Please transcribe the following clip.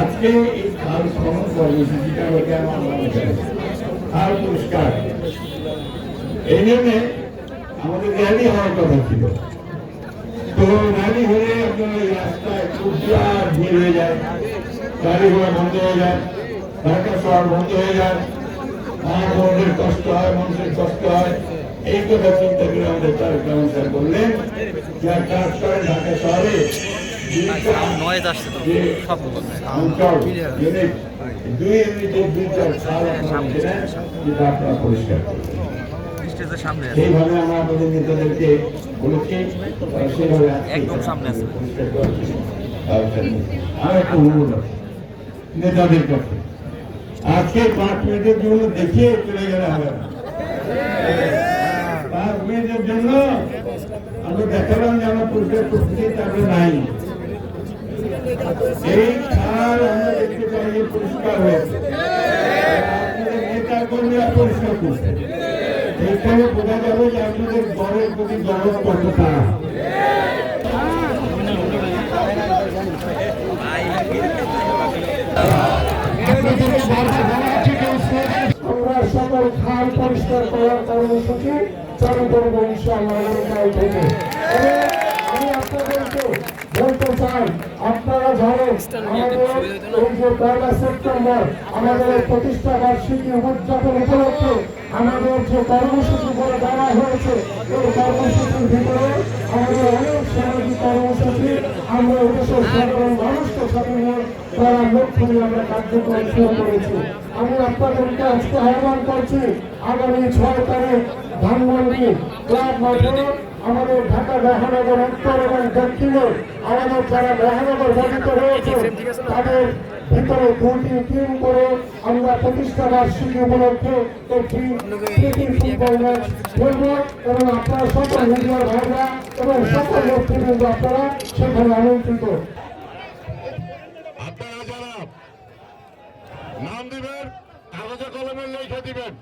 আজকে এই আমার মনে আমাদের র্যালি হওয়ার কথা ছিল। তো র্যালি হলে আপনার ওই রাস্তায় ভিড় হয়ে যায়। গাড়ি ঘোড়া বন্ধ হয়ে যায়। ঢাকা শহর বন্ধ হয়ে যায়। কষ্ট হয় মানুষের কষ্ট হয়। এই কথা চিন্তা করে আমাদের যে কাজ করেন ঢাকা শহরে। সেইভাবে আমরা আমাদের নেতাদেরকে বলেছি সেইভাবে একদম সামনে আছে। একটা অনুরোধ নেতাদের কাছে। আজকে পাঁচ মিনিটের জন্য দেখিয়ে চলে গেলে হবে। পাঁচ মিনিটের জন্য আমরা দেখালাম যে আমরা পরিষ্কার করতেছি তারপরে নাই। এই খাল আমরা দেখতে পাই যে পরিষ্কার হয়েছে। নেতা কর্মীরা পরিষ্কার করছে। এইখানে বোঝা যাবে যে আপনাদের দলের প্রতি দরদ কতটা আমরা সকল পরিষ্কার করার কর্মসূচি চালু করব ইনশাআল্লাহ আগামীকাল থেকে তবে আমি আপনাদেরকে বলতে চাই আপনারা জানেন আমাদের এই যে পয়লা সেপ্টেম্বর আমাদের প্রতিষ্ঠা বার্ষিকী উদযাপন উপলক্ষে আমাদের যে কর্মসূচি করে দেওয়া হয়েছে এই কর্মসূচির ভিতরে আমরা দেশের সাধারণ মানুষকে নিয়ে করার লক্ষ্য নিয়ে আমরা কার্যক্রম শুরু করেছি। আমি আপনাদেরকে আজকে আহ্বান করছি, আগামী ছয় তারিখ ধানমন্ডি ক্লাব মাঠে আমাদের ঢাকা মহানগর উত্তর এবং দক্ষিণে আমাদের যারা মহানগর গঠিত রয়েছে তাদের ভিতরে দুটি টিম করে আমরা প্রতিষ্ঠা বার্ষিকী উপলক্ষে একটি প্রীতি ফুটবল ম্যাচ খেলব এবং আপনারা সকল মিডিয়ার ভাইরা এবং সকল নেতৃবৃন্দ আপনারা সেখানে আমন্ত্রিত। নাম দিবেন কাগজে কলমে লেখা দিবেন।